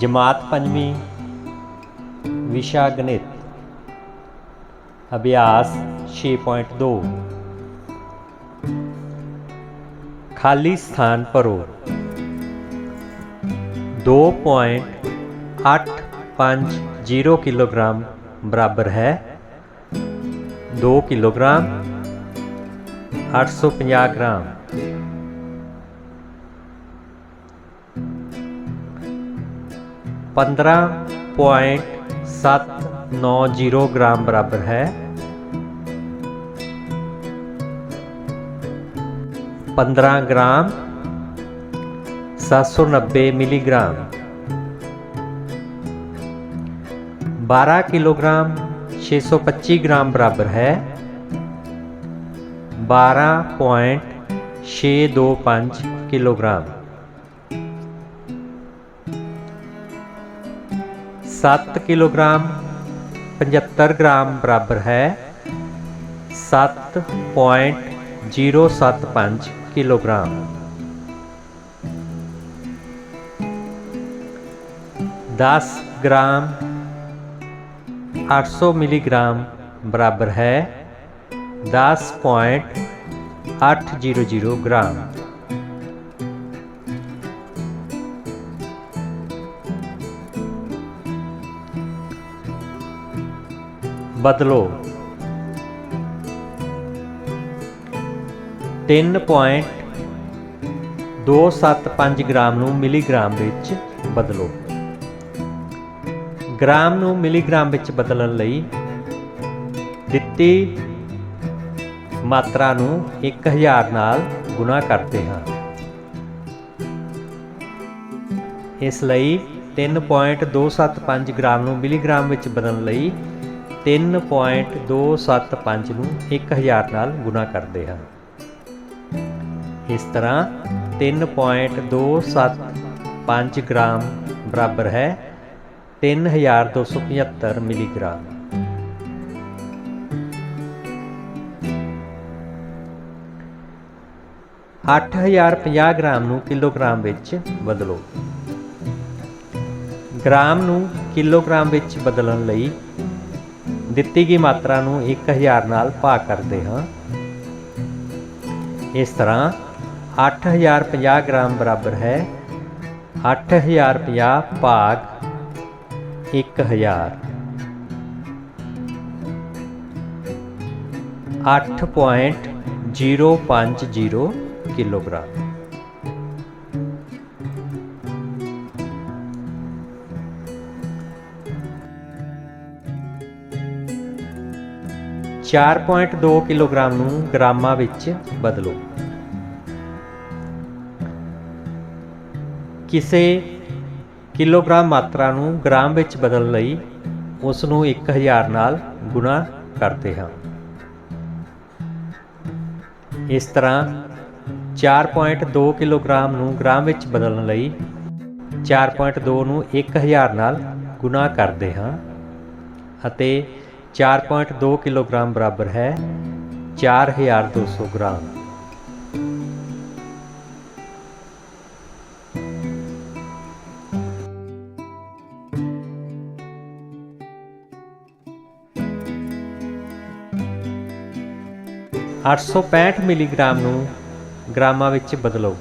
जमात पंजी विशा गणित अभ्यास 6.2 खाली स्थान भरो 2.850 किलोग्राम बराबर है। दो किलोग्राम 850 ग्राम। 15.790 ग्राम बराबर है। 15 ग्राम 790 मिलीग्राम। 12 किलोग्राम 625 ग्राम बराबर है। 12.625 किलोग्राम। 7 ਕਿਲੋਗ੍ਰਾਮ 75 ਗ੍ਰਾਮ ਬਰਾਬਰ ਹੈ 7.075 ਕਿਲੋਗ੍ਰਾਮ ਦਸ ਗ੍ਰਾਮ 800 ਮਿਲੀਗ੍ਰਾਮ ਬਰਾਬਰ ਹੈ 10.800 ਗ੍ਰਾਮ ਬਦਲੋ। 3.275 ਗ੍ਰਾਮ ਨੂੰ ਮਿਲੀਗ੍ਰਾਮ ਵਿੱਚ ਬਦਲੋ। ਗ੍ਰਾਮ ਨੂੰ ਮਿਲੀਗ੍ਰਾਮ ਵਿੱਚ ਬਦਲਣ ਲਈ ਦਿੱਤੀ ਮਾਤਰਾ ਨੂੰ 1000 ਨਾਲ ਗੁਣਾ ਕਰਦੇ ਹਾਂ। ਇਸ ਲਈ 3.275 ਗ੍ਰਾਮ ਨੂੰ ਮਿਲੀਗ੍ਰਾਮ ਵਿੱਚ ਬਦਲਣ ਲਈ 3.275 ਨੂੰ 1000 ਨਾਲ ਗੁਣਾ ਕਰਦੇ ਹਾਂ। ਇਸ ਤਰ੍ਹਾਂ 3.275 ਗ੍ਰਾਮ ਬਰਾਬਰ ਹੈ 3275 ਮਿਲੀਗ੍ਰਾਮ। ਅੱਠ ਹਜ਼ਾਰ ਪੰਜਾਹ ਗ੍ਰਾਮ ਨੂੰ ਕਿਲੋਗ੍ਰਾਮ ਵਿੱਚ ਬਦਲੋ। ਗ੍ਰਾਮ ਨੂੰ ਕਿਲੋਗ੍ਰਾਮ ਵਿੱਚ ਬਦਲਣ ਲਈ ਦਿੱਤੀ ਗਈ ਮਾਤਰਾ ਨੂੰ 1000 ਨਾਲ ਭਾਗ ਕਰਦੇ ਹਾਂ। ਇਸ ਤਰ੍ਹਾਂ 8050 ਗ੍ਰਾਮ ਬਰਾਬਰ ਹੈ। 8050 ਭਾਗ 1000 8.050 ਕਿਲੋਗ੍ਰਾਮ। ਚਾਰ ਪੁਆਇੰਟ ਦੋ ਕਿਲੋਗ੍ਰਾਮ ਨੂੰ ਗ੍ਰਾਮਾਂ ਵਿੱਚ ਬਦਲੋ। ਕਿਸੇ ਕਿਲੋਗ੍ਰਾਮ ਮਾਤਰਾ ਨੂੰ ਗ੍ਰਾਮ ਵਿੱਚ ਬਦਲਣ ਲਈ ਉਸ ਨੂੰ 1000 ਨਾਲ ਗੁਣਾ ਕਰਦੇ ਹਾਂ। ਇਸ ਤਰ੍ਹਾਂ 4.2 ਕਿਲੋਗ੍ਰਾਮ ਨੂੰ ਗ੍ਰਾਮ ਵਿੱਚ ਬਦਲਣ ਲਈ 4.2 ਨੂੰ 1000 ਨਾਲ ਗੁਣਾ ਕਰਦੇ ਹਾਂ ਅਤੇ 4.2 ਕਿਲੋਗ੍ਰਾਮ ਬਰਾਬਰ ਹੈ 4200 ਗ੍ਰਾਮ। ਅੱਠ ਸੌ ਪੈਂਹਠ ਮਿਲੀਗ੍ਰਾਮ ਨੂੰ ਗ੍ਰਾਮਾਂ ਵਿੱਚ ਬਦਲੋ।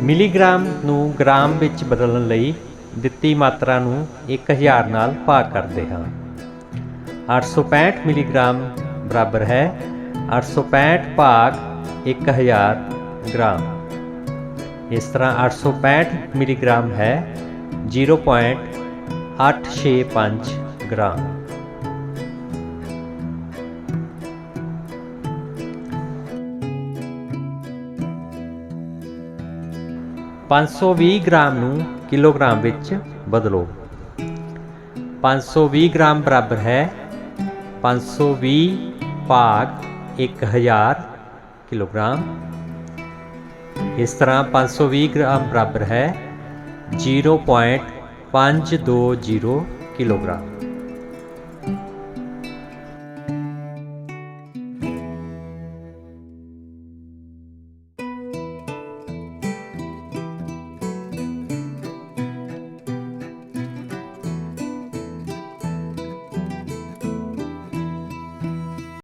ਮਿਲੀਗ੍ਰਾਮ ਨੂੰ ਗ੍ਰਾਮ ਵਿੱਚ ਬਦਲਣ ਲਈ ਦਿੱਤੀ ਮਾਤਰਾ ਨੂੰ 1000 ਨਾਲ ਭਾਗ ਕਰਦੇ ਹਾਂ। 865 ਮਿਲੀਗ੍ਰਾਮ ਬਰਾਬਰ ਹੈ। 865 ਭਾਗ 1000 ਗ੍ਰਾਮ। ਇਸ ਤਰ੍ਹਾਂ 865 ਮਿਲੀਗ੍ਰਾਮ ਹੈ। 0.865 ਗ੍ਰਾਮ। ਪੰਜ ਸੌ ਵੀਹ ਗ੍ਰਾਮ ਨੂੰ ਕਿਲੋਗ੍ਰਾਮ ਵਿੱਚ ਬਦਲੋ। 520 ਗ੍ਰਾਮ ਬਰਾਬਰ ਹੈ। 520 ਭਾਗ 1000 ਕਿਲੋਗ੍ਰਾਮ। ਇਸ ਤਰ੍ਹਾਂ 520 ਗ੍ਰਾਮ ਬਰਾਬਰ ਹੈ। 0.520 ਕਿਲੋਗ੍ਰਾਮ।